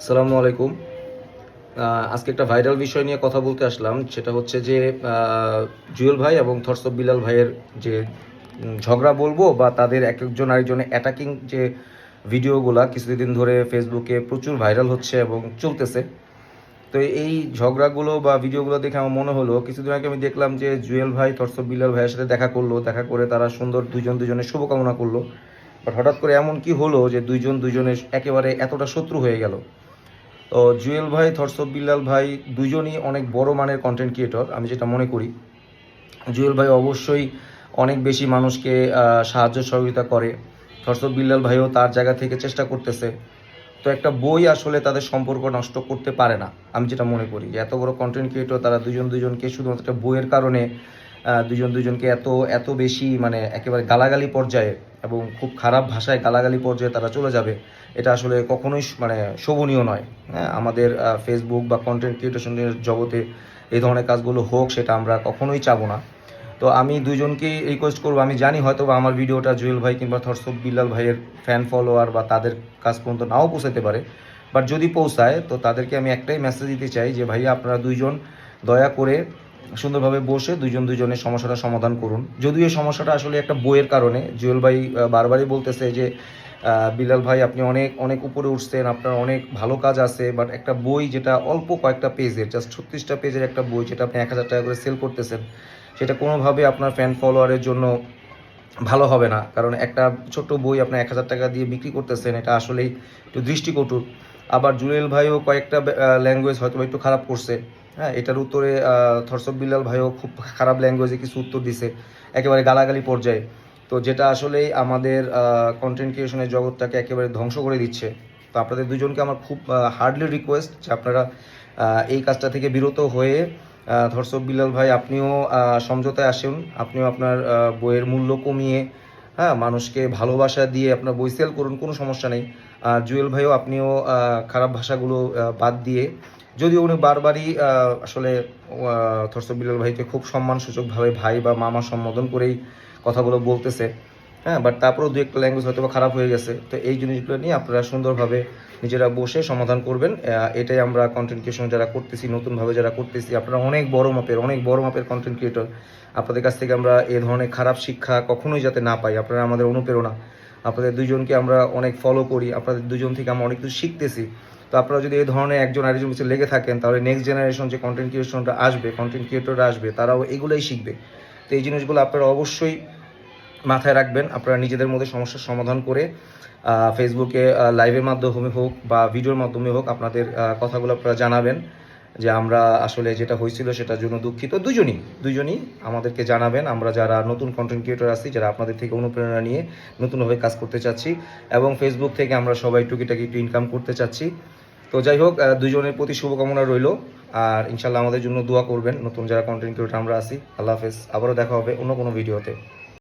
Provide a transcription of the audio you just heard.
আসসালামু আলাইকুম। আজকে একটা ভাইরাল বিষয় নিয়ে কথা বলতে আসলাম। সেটা হচ্ছে যে জুয়েল ভাই এবং থরসব বিলাল ভাইয়ের যে ঝগড়া বলব বা তাদের এক একজন আরেকজনের অ্যাটাকিং যে ভিডিওগুলা কিছুদিন ধরে ফেসবুকে প্রচুর ভাইরাল হচ্ছে এবং চলতেছে। তো এই ঝগড়াগুলো বা ভিডিওগুলো দেখে আমার মনে হলো, কিছুদিন আগে আমি দেখলাম যে জুয়েল ভাই, থরসব বিলাল ভাইয়ের সাথে দেখা করল, দেখা করে তারা সুন্দর দুজন দুজনের শুভকামনা করল। বাট হঠাৎ করে এমন কি হলো যে দুইজন দুজনের একেবারে এতটা শত্রু হয়ে গেল? তো জুয়েল ভাই, থরসব বিল্লাল ভাই দুজনই অনেক বড় মানের কন্টেন্ট ক্রিয়েটর আমি যেটা মনে করি। জুয়েল ভাই অবশ্যই অনেক বেশি মানুষকে সাহায্য সহযোগিতা করে। থরসব বিল্লাল ভাইও তার জায়গা থেকে চেষ্টা করতেছে। তো একটা বই আসলে তাদের সম্পর্ক নষ্ট করতে পারে না, আমি যেটা মনে করি। যে এত বড় কন্টেন্ট ক্রিয়েটর তারা দুজন দুজনকে শুধুমাত্র একটা বইয়ের কারণে দুজন দুজনকে এত এত বেশি মানে একেবারে গালাগালি পর্যায়ে এবং খুব খারাপ ভাষায় গালাগালি পর্যায়ে তারা চলে যাবে, এটা আসলে কখনোই মানে শোভনীয় নয়। হ্যাঁ আমাদের ফেসবুক বা কন্টেন্ট ক্রিয়েটেশনের জগতে এই ধরনের কাজগুলো হোক, সেটা আমরা কখনোই চাবো না। তো আমি দুজনকেই রিকোয়েস্ট করব, আমি জানি হয়তো বা আমার ভিডিওটা জুয়েল ভাই কিংবা থরসব বিল্লাল ভাইয়ের ফ্যান ফলোয়ার বা তাদের কাজ পর্যন্ত নাও পৌঁছাতে পারে বাট যদি পৌঁছায়, তো তাদেরকে আমি একটাই মেসেজ দিতে চাই যে, ভাইয়া, আপনারা দুইজন দয়া করে সুন্দরভাবে বসে দুজন দুজনের সমস্যাটা সমাধান করুন। যদিও এই সমস্যাটা আসলে একটা বইয়ের কারণে, জুয়েল ভাই বারবারই বলতেছে যে বিলাল ভাই, আপনি অনেক অনেক উপরে উঠছেন, আপনার অনেক ভালো কাজ আছে বাট একটা বই যেটা অল্প কয়েকটা পেজের জাস্ট ছত্রিশটা পেজের একটা বই যেটা আপনি এক হাজার টাকা করে সেল করতেছেন, সেটা কোনোভাবে আপনার ফ্যান ফলোয়ারের জন্য ভালো হবে না। কারণ একটা ছোট্ট বই আপনি এক হাজার টাকা দিয়ে বিক্রি করতেছেন, এটা আসলেই একটু দৃষ্টিকটু। আবার জুয়েল ভাইও কয়েকটা ল্যাঙ্গুয়েজ হয়তো একটু খারাপ করছে। হ্যাঁ এটার উত্তরে থরসব বিল্লাল ভাইও খুব খারাপ ল্যাঙ্গুয়েজে কিছু উত্তর দিছে। একেবারে গালাগালি পর্যায়ে। তো যেটা আসলেই আমাদের কন্টেন্ট ক্রিয়েশনের জগৎটাকে একেবারে ধ্বংস করে দিচ্ছে। তো আপনাদের দুজনকে আমার খুব হার্ডলি রিকোয়েস্ট যে আপনারা এই কাজটা থেকে বিরত হয়ে ধর্ষক বিলাল ভাই আপনিও সমঝোতায় আসুন। আপনিও আপনার বইয়ের মূল্য কমিয়ে হ্যাঁ মানুষকে ভালোবাসা দিয়ে আপনার বই সেল করুন, কোনো সমস্যা নেই। আর জুয়েল ভাইও আপনিও খারাপ ভাষাগুলো বাদ দিয়ে, যদিও উনি বারবারই আসলে থরসব বিলাল ভাইকে খুব সম্মানসূচকভাবে ভাই বা মামা সম্বোধন করেই কথাগুলো বলতেছে। হ্যাঁ বাট তারপরেও দু একটা ল্যাঙ্গুয়েজ হয়তো খারাপ হয়ে গেছে। তো এই জিনিসগুলো নিয়ে আপনারা সুন্দরভাবে নিজেরা বসে সমাধান করবেন। এটাই আমরা কন্টেন্ট ক্রিয়েশন যারা করতেছি, নতুনভাবে যারা করতেছি, আপনারা অনেক বড় মাপের, অনেক বড় মাপের কন্টেন্ট ক্রিয়েটর আপনাদের কাছ থেকে আমরা এ ধরনের খারাপ শিক্ষা কখনোই যাতে না পাই। আপনারা আমাদের অনুপ্রেরণা আপনাদের দুজনকে আমরা অনেক ফলো করি, আপনাদের দুজন থেকে আমরা অনেক কিছু শিখতেছি। তো আপনারা যদি এই ধরনের একজন আরেকজন পিছনে লেগে থাকেন, তাহলে নেক্সট জেনারেশন যে কন্টেন্ট ক্রিয়েশনটা আসবে কন্টেন্ট ক্রিয়েটররা আসবে, তারাও এগুলোই শিখবে। তো এই জিনিসগুলো আপনারা অবশ্যই মাথায় রাখবেন, আপনারা নিজেদের মধ্যে সমস্যার সমাধান করে ফেসবুকে লাইভের মাধ্যমে হোক বা ভিডিওর মাধ্যমে হোক আপনাদের কথাগুলো আপনারা জানাবেন। যে আমরা আসলে যেটা হয়েছিল সেটার জন্য দুঃখিত। দুজনই দুজনই আমাদেরকে জানাবেন, আমরা যারা নতুন কন্টেন্ট ক্রিয়েটর আছি, যারা আপনাদের থেকে অনুপ্রেরণা নিয়ে নতুনভাবে কাজ করতে চাচ্ছি, এবং ফেসবুক থেকে আমরা সবাই টুকিটাকি একটু ইনকাম করতে চাচ্ছি। তো যাই হোক দুজনের প্রতি শুভকামনা রইল, আর ইনশাল্লাহ আমাদের জন্য দোয়া করবেন নতুন যারা কন্টেন্ট ক্রিয়েটর আমরা আছি। আল্লাহ হাফেজ, আবারও দেখা হবে অন্য কোনো ভিডিওতে